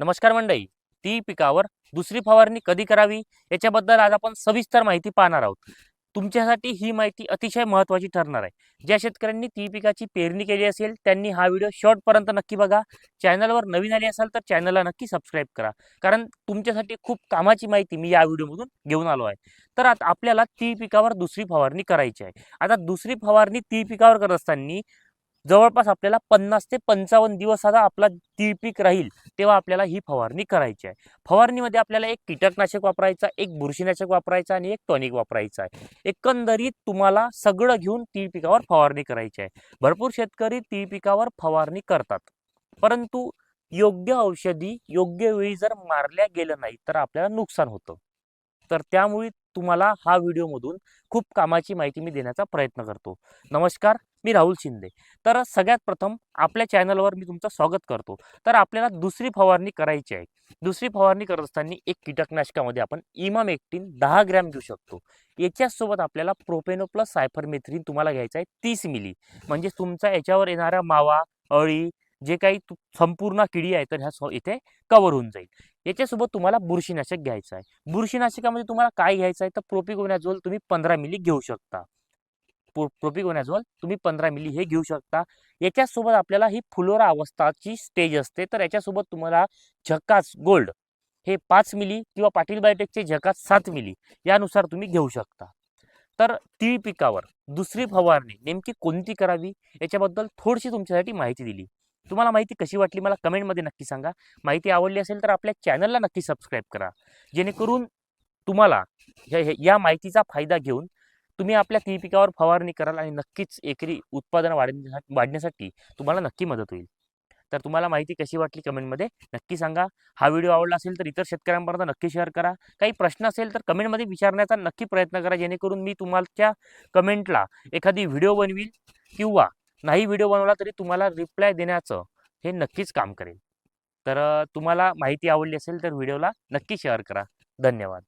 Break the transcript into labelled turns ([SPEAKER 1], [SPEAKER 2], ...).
[SPEAKER 1] नमस्कार मंडळी ती पिकावर दुसरी फवारणी कधी करावी? याच्याबद्दल आज आपण सविस्तर माहिती पाहणार आहोत. तुमच्यासाठी ही माहिती अतिशय महत्त्वाची ठरणार आहे. ज्या शेतकऱ्यांनी ती पिकाची पेरणी केली असेल त्यांनी हा व्हिडिओ शॉर्टपर्यंत नक्की बघा. चॅनलवर नवीन आली असाल तर चॅनलला नक्की सबस्क्राईब करा. कारण तुमच्यासाठी खूप कामाची माहिती मी या व्हिडिओमधून घेऊन आलो आहे. तर आता आपल्याला ती पिकावर दुसरी फवारणी करायची आहे. आता दुसरी फवारणी ती पिकावर करत असताना जवळपास आपल्याला पन्नास ते पंचावन्न दिवस आता आपला ती पीक राहील तेव्हा आपल्याला ही फवारणी करायची आहे. फवारणीमध्ये आपल्याला एक कीटकनाशक वापरायचा एक बुरशीनाशक वापरायचा आणि एक टॉनिक वापरायचा आहे. एकंदरीत तुम्हाला सगळं घेऊन ती पिकावर फवारणी करायची आहे. भरपूर शेतकरी ती पिकावर फवारणी करतात. परंतु योग्य औषधी योग्य वेळी जर मारल्या गेलं नाही तर आपल्याला नुकसान होतं. तर त्यामुळे तुम्हाला हा व्हिडिओमधून खूप कामाची माहिती मी देण्याचा प्रयत्न करतो. नमस्कार मी राहुल शिंदे. तर सगळ्यात प्रथम आपल्या चॅनलवर मी तुमचं स्वागत करतो. तर आपल्याला दुसरी फवारणी करायची आहे. दुसरी फवारणी करत असताना एक कीटकनाशकामध्ये आपण इमामेक्टिन दहा ग्रॅम घेऊ शकतो. याच्यासोबत आपल्याला प्रोपेनो प्लस सायफरमेथ्रीन तुम्हाला घ्यायचं आहे तीस मिली. म्हणजे तुमचा याच्यावर येणारा मावा अळी जे काही संपूर्ण किडी आहे तर ह्या इथे कव्हर होऊन जाईल. याच्यासोबत तुम्हाला बुरशीनाशक घ्यायचं आहे. बुरशीनाशकामध्ये तुम्हाला काय घ्यायचं आहे? तर प्रोपिकोनॅझोल तुम्ही पंधरा मिली घेऊ शकता. प्रो तुम्ही पंधरा मिली हे घेऊ शकता. याच्यासोबत आपल्याला ही फुलोरा अवस्थाची स्टेज असते. तर याच्यासोबत तुम्हाला झकास गोल्ड हे पाच मिली किंवा पाटील बायोटेकचे झकास सात मिली यानुसार तुम्ही घेऊ शकता. तर तीळ पिकावर दुसरी फवारणी नेमकी कोणती करावी? याच्याबद्दल थोडीशी तुमच्यासाठी माहिती दिली. तुम्हाला माहिती कशी वाटली मला कमेंटमध्ये नक्की सांगा. माहिती आवडली असेल तर आपल्या चॅनलला नक्की सबस्क्राईब करा. जेणेकरून तुम्हाला ह्या- या माहितीचा फायदा घेऊन तुम्ही आपल्या ती पिकावर फवारणी कराल आणि नक्कीच एकरी उत्पादन वाढण्यासाठी वाढण्यासाठी तुम्हाला नक्की मदत होईल. तर तुम्हाला माहिती कशी वाटली कमेंटमध्ये नक्की सांगा. हा व्हिडिओ आवडला असेल तर इतर शेतकऱ्यांपर्यंत नक्की शेअर करा. काही प्रश्न असेल तर कमेंटमध्ये विचारण्याचा नक्की प्रयत्न करा. जेणेकरून मी तुम्हाला कमेंटला एखादी व्हिडिओ बनवील किंवा नाही व्हिडिओ बनवला तरी तुम्हाला रिप्लाय देण्याचं हे नक्कीच काम करेल. तर तुम्हाला माहिती आवडली असेल तर व्हिडिओला नक्की शेअर करा. धन्यवाद.